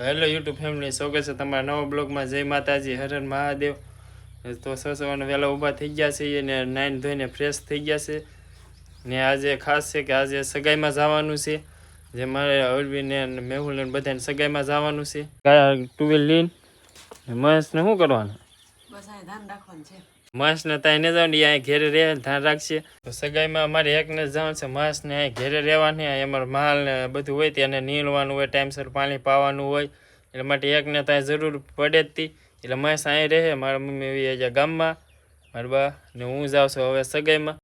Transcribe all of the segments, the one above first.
Hello YouTube family, સ્વાગત છે તમારા નવા બ્લોગમાં. જય માતાજી, હર હર મહાદેવ. તો સો સવારના વહેલા ઊભા થઈ ગયા છે અને નાઈન ધોઈને ફ્રેશ થઈ ગયા છે. ને આજે ખાસ છે કે આજે સગાઈમાં જવાનું છે. જે મારે અરવીને મેહુલને ને બધાને સગાઈમાં જવાનું છે. ટુ વ્હીલ લઈને. મહેશને શું કરવાનું? બસ આ ધ્યાન રાખવાનું છે. માસને ત્યાં ન જવાનું અહીંયા ઘેરે રહે, ધ્યાન રાખશે તો સગાઈમાં અમારે એકને જવાનું છે, માસને અહીં ઘેરે રહેવાની અમારે માલ ને બધું હોય તેને નીલવાનું હોય, ટાઈમસર પાણી પાવાનું હોય, એટલે માટે એકને ત્યાં જરૂર પડે જ એટલે માસ અહીં રહે, મારા મમ્મી એવી ગામમાં. મારા બા, ને હું જાઉં છું હવે સગાઈમાં.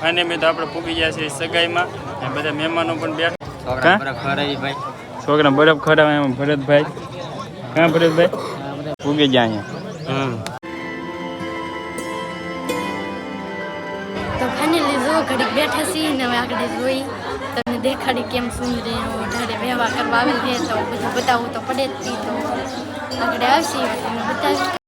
ફાઇનલી તો આપણે પૂગી ગયા છીએ સગાઈમાં. અને બધા મહેમાનો પણ બેઠા. છોકરા બરફ ખવડાવી એમાં ભરતભાઈ. ક્યાં ભરતભાઈ? ઉગી જાય અહીંયા. તો ફાઇનલી જો ઘડીક બેઠા છીએ ને હવે આગળ જોઈ. તમને દેખાડી કેમ સુંદરી વધારે વ્યવહાર કરવા આવેલ છે તો બધું બતાવવું તો પડે જ તી તો આગળ આવશે તમને બતાવી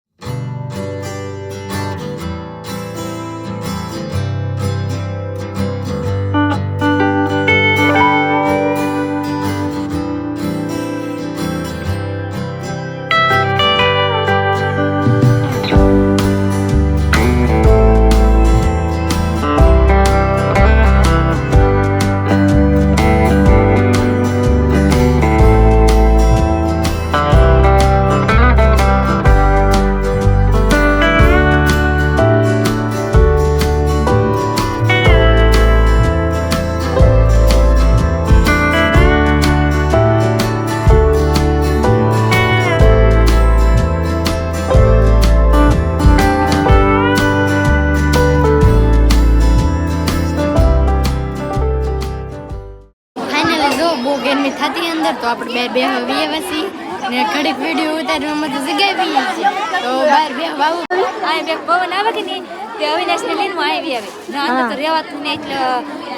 તો આપણે બે બે હવે વસી ને ઘડીક વીડિયો ઉતારવામાં તો જગ્યાએ બી છે તો બહાર બે વાવું આ બે પવન આવે કે નહીં તે અવિનાશને લઈને હું આવી આવે. ના તો રહેવાતું નહીં એટલે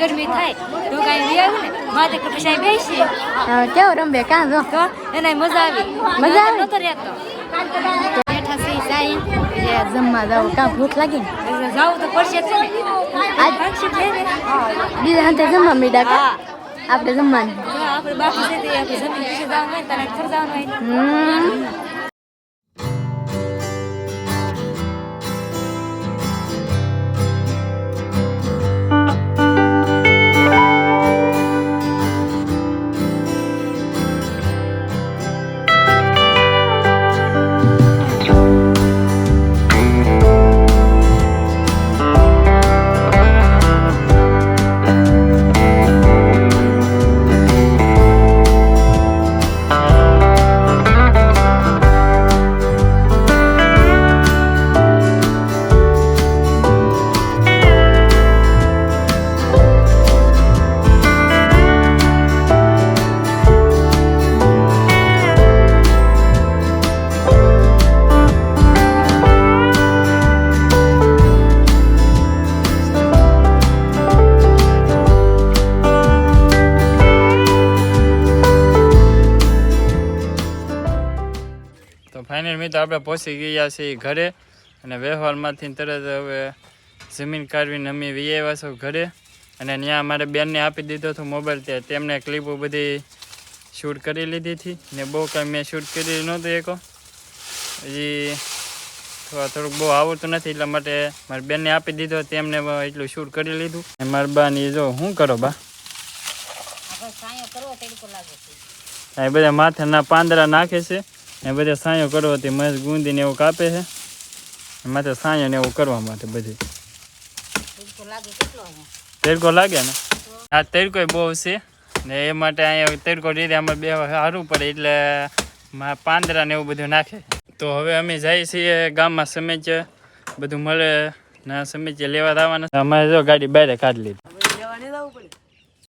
ગરમી થાય. તો કાંઈ આવી ને? માથે કપસાઈ પછી અહીં બેસી કેવું રમબે કાં જો તો એને મજા આવી. મજા આવી? નતો રહેતો. બેઠા છે સાઈ જમવા જાવ. કાં ભૂખ લાગી? ને એટલે તો પડશે જ ને. આજ બીજા હાથે જમવા મીડા કા? હા. આપણે જમવાનું. આપણે બાકી છે તે આપણે જમીન જવાનું હોય તો આપણે પહોંચી ગયા છીએ ઘરે અને વ્યવહારમાંથી તરત હવે જમીન કાઢવીને અમે વી આવ્યા છો ઘરે. અને ત્યાં અમારે બેનને આપી દીધો હતો મોબાઈલ ત્યાં. તેમને ક્લિપો બધી શૂટ કરી લીધી હતી. ને બહુ કાંઈ મેં શૂટ કરી નહોતું એકો. હજી થોડા થોડુંક બહુ આવડતું નથી એટલા માટે મારી બેનને આપી દીધો તેમને એટલું શૂટ કરી લીધું. અને બા ને જો શું કરો બા? બધા માથાના પાંદડા નાખે છે. એ બધા સાંયો કરવાથી મસ્ત ગુંદીને એવું કાપે છે. માથે સાંયો ને એવું કરવા માટે બધું. તેડકો લાગે ને? આ તેડકો બહુ છે ને એ માટે અહીંયા તેડકો રીતે અમારે બે સારું પડે એટલે પાંદરા ને એવું બધું નાખે. તો હવે અમે જઈએ છીએ ગામમાં સમેચ. બધું મળે ના સમેચ લેવા આવવાના અમારે જો ગાડી બહાર કાઢી લીધી.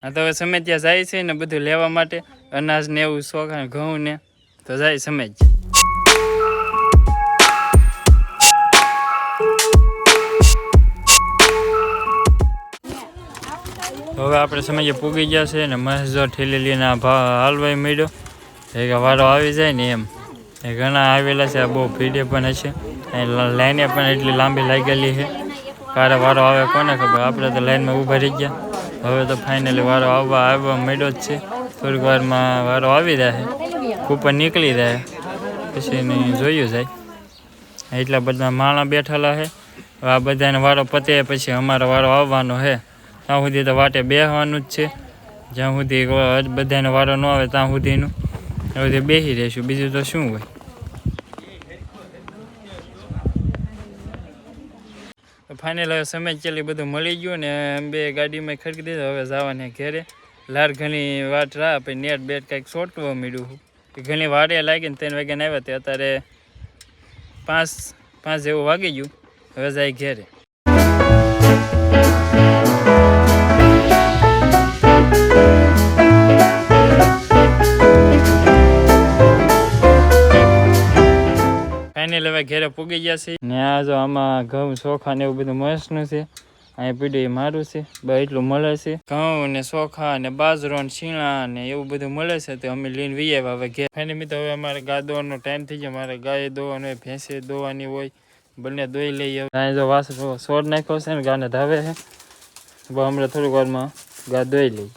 હા તો હવે સમય ત્યાં જાય છે ને બધું લેવા માટે. અનાજ ને એવું શોખ ને ઘઉં ને તો જાય સમય હવે આપણે સમયે પૂગી ગયા છે ને મહેશ જો ઠેલી લઈને હાલવાઈ મળ્યો એક વારો આવી જાય ને એમ એ ઘણા આવેલા છે આ બહુ ભીડે પણ હશે લાઈને પણ એટલી લાંબી લાગેલી છે ક્યારે વારો આવે કોને ખબર આપણે તો લાઈનમાં ઊભા રહી ગયા હવે તો ફાઇનલી વારો આવવા આવવા મળ્યો જ છે થોડીક વારમાં વારો આવી જાય કૂપર નીકળી જાય, પછી જોયું જાય. એટલા બધા માણા બેઠેલા છે. આ બધાને વારો પતે પછી અમારો વારો આવવાનો છે. ત્યાં સુધી તો વાટે બેસવાનું જ છે. જ્યાં સુધી બધાને વારો ન આવે ત્યાં સુધીનું. ત્યાં સુધી બેસી રહીશું. બીજું તો શું હોય? ફાઇનલ હવે સમય ચાલી બધું મળી ગયું ને બે ગાડીમાં ખરીદી દીધું. હવે જવાને ઘેરે. લાર ઘણી વાટ રાહ પછી નેટ બેટ કાંઈક સોટવા મળ્યું ઘણી વારે લાગી ને ત્રણ વાગ્યાને આવ્યા તે અત્યારે પાંચ પાંચ જેવું વાગી ગયું. હવે જાય ઘેરે. ફાઇનલ હવે ઘેરે પૂગી ગયા છે ને આ જો આમાં ઘઉં, ચોખા ને એવું બધું મસ્તનું છે. અહીંયા પીડ્યું મારું છે. બસ એટલું મળે છે. ઘઉં ને ચોખા ને બાજરો ને છીણા ને એવું બધું મળે છે તો અમે લઈને વી આવ્યા હવે ઘેર. ફાઇનલ મિત્રો, હવે અમારે ગા દોવાનો ટાઈમ થઈ ગયો. મારે ગાય દોવાનું હોય, ભેંસે દોવાની હોય, બંને દોઈ લઈએ ગાય જો વાસ છોડ નાખ્યો છે ને, ગાને ધાવે છે. હમણાં થોડીક વારમાં ગા દોઈ લઈએ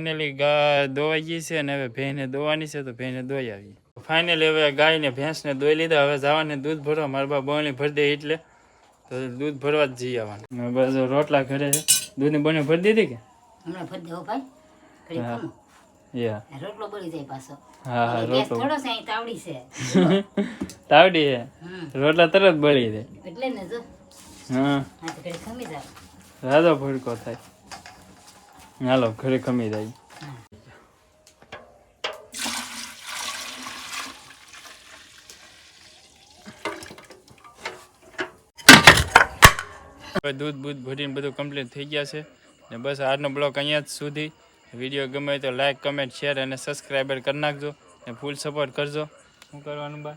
ફાઇનલી દોવાઈ ગઈ છે અને હવે ભેંને દોવાની છે તો ભેંને દોઈ આવી ફાઇનલી હવે ગાયને ભેંસને દોઈ લીધા. હવે જવાને દૂધ ભરવા. મારા બા બણી ભરી દે એટલે. તો દૂધ ભરવા જ જઈ આવવાનું. બસ રોટલા ઘરે છે. દૂધની બની ભરી દીધી કે? હમણાં ભરી દેવો ભાઈ. હા. યા. રોટલો બળી જાય પાછો. હા હા રોટલો. થોડો છે અહીં તાવડી છે. તાવડી છે? રોટલા તરત બળી જાય. એટલે ને જો. હા. હા તો ખમી જાવ રાધો ભૂડકો થાય. હાલો ઘરે ખમી જાય. દૂધ બૂધ ભરીને બધું કમ્પ્લીટ થઈ ગયા છે. ને બસ આજનો બ્લોગ અહીંયા જ સુધી. વીડિયો ગમે તો લાઈક કમેન્ટ શેર અને સબસ્ક્રાઈબર કરી નાખજો. ને ફૂલ સપોર્ટ કરજો. શું કરવાનું બા?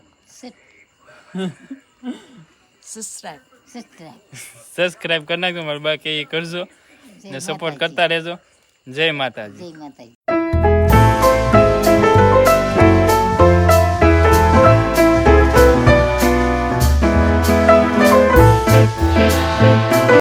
સબસ્ક્રાઈબ સબસ્ક્રાઈબ સબસ્ક્રાઈબ કરી નાખજો મારા બા કે એ કરજો. ને સપોર્ટ કરતા રહેજો. જય માતાજી. જય માતાજી.